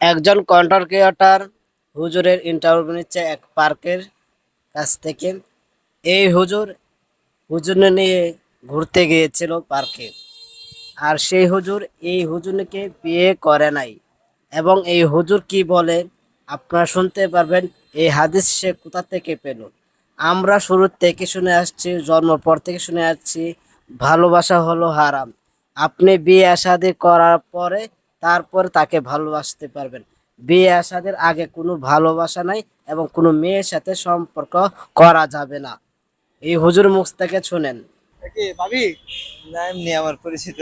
একজন content creator হুজুরের interview নিচ্ছে এক পার্কের কাছ থেকে। এই হুজুর হুজুর নিয়ে ঘুরতে গিয়েছিল পার্কে। আর সেই হুজুর এই হুজুরকে বিয়ে করে নাই। এবং এই হুজুর কি বলে, আপনারা শুনতে পারবেন, এই হাদিস সে কোথা থেকে পেল? আমরা শুরু থেকে শুনে আসছি, জন্মর পর থেকে শুনে আসছি, ভালোবাসা হলো হারাম। আপনি বিয়ে শাদী করার পরে তারপরে তাকে ভালোবাসতে পারবেন। বিয়ে আসাদের আগে কোনো ভালোবাসা নাই এবং কোনো মেয়ের সাথে সম্পর্ক করা যাবে না। এই হুজুর মুখ থেকে শুনেন কি ভাবি? না এমনি আমার পরিচিত।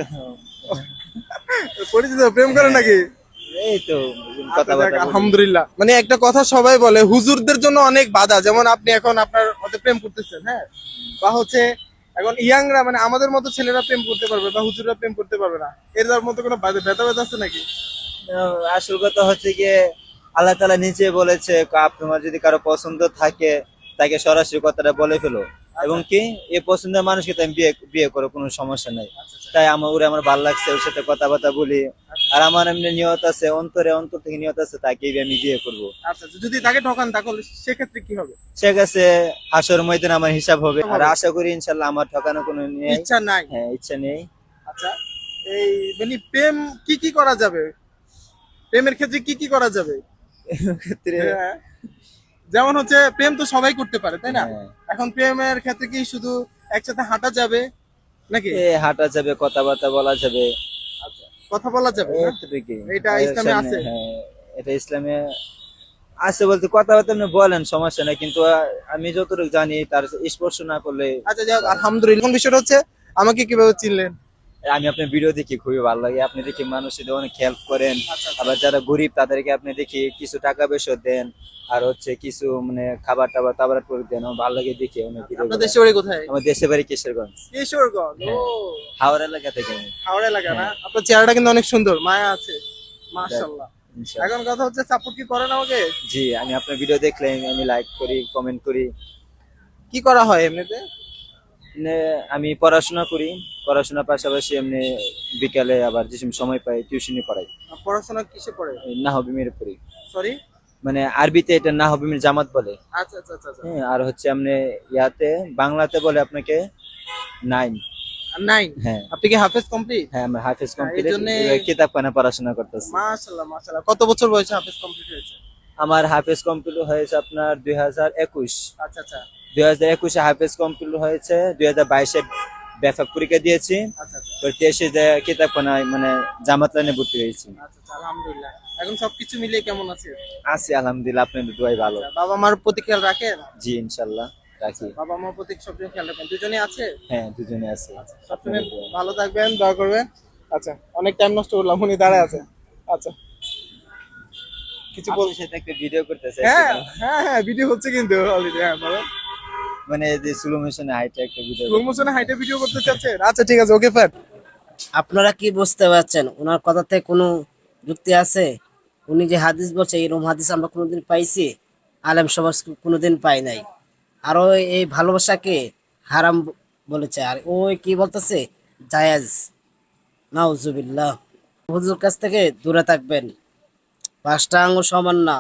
পরিচিত প্রেম করে নাকি? এই তো আচ্ছা, আলহামদুলিল্লাহ। মানে একটা কথা সবাই বলে হুজুরদের জন্য অনেক বাধা। যেমন আপনি এখন আপনার প্রেম করতেছেন হ্যাঁ? বা হচ্ছে এখন ইয়াংরা মানে আমাদের মতো ছেলেরা প্রেম করতে পারবে বা হুজুররা প্রেম করতে পারবে না। এর তার মতো কোনো ব্যথা ব্যথা আছে নাকি? আসল কথা হচ্ছে গিয়ে আল্লাহ তালা নিচে বলেছে তোমার যদি কারও পছন্দ থাকে তাকে সরাসরি কথাটা বলে ফেলো। এবং কি এ পছন্দের মানুষকে তুমি বিয়ে বিয়ে করো কোনো সমস্যা নেই। তাই আমার ওরে আমার ভালো লাগছে ওর সাথে কথাবার্তা বলি। আর আমার এমনি নিয়ত আছে অন্তরে অন্তর থেকে নিয়ত আছে তাকে আমি বিয়ে করব। আচ্ছা আচ্ছা, যদি তাকে ঠকান তাহলে সেক্ষেত্রে কি হবে? সে কাছে হাসর ময়দান আমার হিসাব হবে। আর আশা করি ইনশাল্লাহ আমার ঠকানো কোনো ইচ্ছা নাই? হ্যাঁ ইচ্ছা নেই। আচ্ছা এই মানে প্রেম কি কি করা যাবে? প্রেমের ক্ষেত্রে কি কি করা যাবে? ক্ষেত্রে হ্যাঁ। যেমন হচ্ছে প্রেম তো সবাই করতে পারে তাই না? হ্যাঁ। এখন প্রেমের ক্ষেত্রে কি শুধু একসাথে হাঁটা যাবে নাকি? এ হাঁটা যাবে কথাবার্তা বলা যাবে। কথা বলা যাবে? এটা আর ইসলামে আছে? হ্যাঁ, এটা ইসলামে আছে বলতে কথাবার্তা আপনি বলেন সমস্যা নাই কিন্তু আমি যতটুকু জানি তার স্পর্শ না করলে আচ্ছা যাক আলহামদুলিল্লাহ বিষয়টা হচ্ছে আমাকে কীভাবে চিনলেন আমি আপনার ভিডিও দেখি খুবই ভালো লাগে। আপনি দেখি মানুষের অনেক হেল্প করেন আবার যারা গরিব তাদেরকে আপনি দেখি কিছু টাকা পয়সা দেন আর হচ্ছে কিছু মানে খাবার টাবার টাবার করে দেন আমার ভালো লাগে দেখি অনেক ভিডিও দেশে বাড়ি কোথায়? আমার দেশে বাড়ি কিশোরগঞ্জ। কিশোরগঞ্জ ও। হাওড়া এলাকা থেকে। হাওড়া এলাকা না? আপনার চেহারাটা কিন্তু অনেক সুন্দর মায়া আছে। মাশাআল্লাহ। এখন কথা হচ্ছে সাপোর্ট কি করেন আমাকে? জি আমি আপনার ভিডিও দেখলে আমি লাইক করি কমেন্ট করি। কি করা হয় এমনিতে? মানে আমি পড়াশোনা করি। পড়াশোনার পাশাপাশি এমনি বিকালে আবার যে সময় পাই টিউশনি পড়াই। পড়াশোনা কিসে পড়ে? না হবে মেরে পড়ি সরি মানে আরবিতে এটা না হবে জামাত বলে। আচ্ছা আচ্ছা আচ্ছা আচ্ছা। হ্যাঁ আর হচ্ছে আপনি ইয়াতে বাংলাতে বলে আপনাকে নাইন। নাইন? হ্যাঁ। আপনি কি হাফেজ কমপ্লিট? হ্যাঁ আমার হাফিজ কমপ্লিট। জন্যে- কিতাব খানা পড়াশোনা করতেছি। মাশাআল্লাহ মাশাআল্লাহ। কত বছর বয়সে হাফেজ কমপ্লিট হয়েছে? আমার হাফেজ কমপ্লিট হয়েছে আপনার দুই হাজার একুশ। আচ্ছা আচ্ছা। দুই হাজার একুশে হাফেজ কমপ্লিট হয়েছে দুই হাজার বাইশে ব্যাপক পরীক্ষা দিয়েছি। আচ্ছা আচ্ছা। তো তেইশে মানে জামাত লাইনে ভর্তি হয়েছি। আচ্ছা আলহামদুলিল্লাহ। এখন সবকিছু কেমন আছে? আছি আলহামদুলিল্লাহ আপনাদের দুয়াই ভালো। বাবা মার প্রতি খেয়াল রাখেন? জি ইনশাল্লাহ রাখি। বাবা মার প্রতি সবসময় খেয়াল রাখেন। দুজনে আছে? হ্যাঁ দুজনে আছে। সবসময় ভালো থাকবেন দোয়া করবেন। আচ্ছা অনেক টাইম নষ্ট করলাম উনি দাঁড়ায় আছে আচ্ছা। কিছু বল সাথে একটা ভিডিও করতে হ্যাঁ হ্যাঁ হ্যাঁ ভিডিও হচ্ছে কিন্তু অলরেডি হ্যাঁ বলো। মানে যে স্লো মোশনে হাইটে একটা ভিডিও স্লো মোশনে হাইটে ভিডিও করতে চাচ্ছেন আচ্ছা ঠিক আছে ওকে ফাইন আপনারা কি বুঝতে পারছেন? ওনার কথাতে কোনো যুক্তি আছে? উনি যে হাদিস বলছে এরকম হাদিস আমরা কোনোদিন পাইছি? আলেম সমাজ কোনোদিন পাই নাই। আর ওই এই ভালোবাসাকে হারাম বলেছে। আর ওই কি বলতেছে? জায়াজ। নাউজুবিল্লাহ। হুজুর কাছ থেকে দূরে থাকবেন। পাঁচটা আঙুল সমান না।